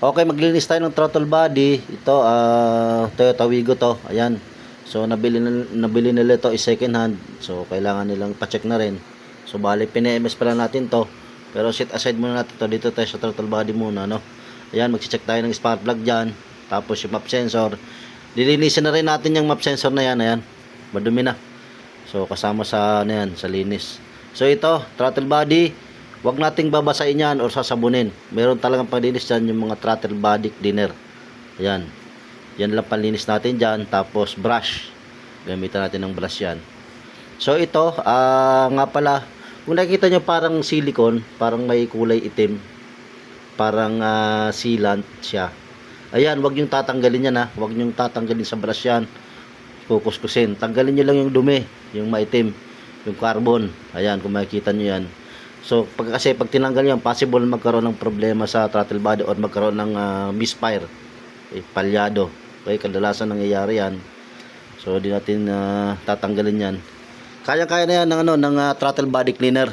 Okay, maglinis tayo ng throttle body. Ito, ah Toyota Wigo to. Ayan. So, nabili, na- nabili nila ito is second hand. So, kailangan nilang pa-check na rin. So, bali, pina-MS pa lang natin to. Pero set aside muna natin to. Dito tayo sa throttle body muna, no? Ayan, mag-check tayo ng spark plug dyan. Tapos yung map sensor. Lilinisin na rin natin yung map sensor na yan. Ayan. Madumi na. So, kasama sa, ano yan, sa linis. So, ito, throttle body. Huwag nating babasain yan or sasabunin. Meron talagang panlinis dyan yung mga throttle body cleaner. Ayan. Yan lang panlinis natin dyan. Tapos brush. Gamitan natin ng brush yan. So ito, ah nga pala, kung nakikita nyo parang silicone, parang may kulay itim. Parang ah, sealant siya. Ayan, wag yung tatanggalin yan ha. Wag yung tatanggalin sa brush yan. Kukuskusin. Tanggalin nyo lang yung dumi, yung maitim, yung carbon. Ayan, kung makikita nyo yan. So, pag kasi pag tinanggal yan, possible magkaroon ng problema sa throttle body or magkaroon ng ah, misfire. Eh, palyado. Okay, kadalasan nangyayari yan. So, di natin ah, tatanggalin yan. Kaya-kaya na yan ng, ano, ng ah, throttle body cleaner.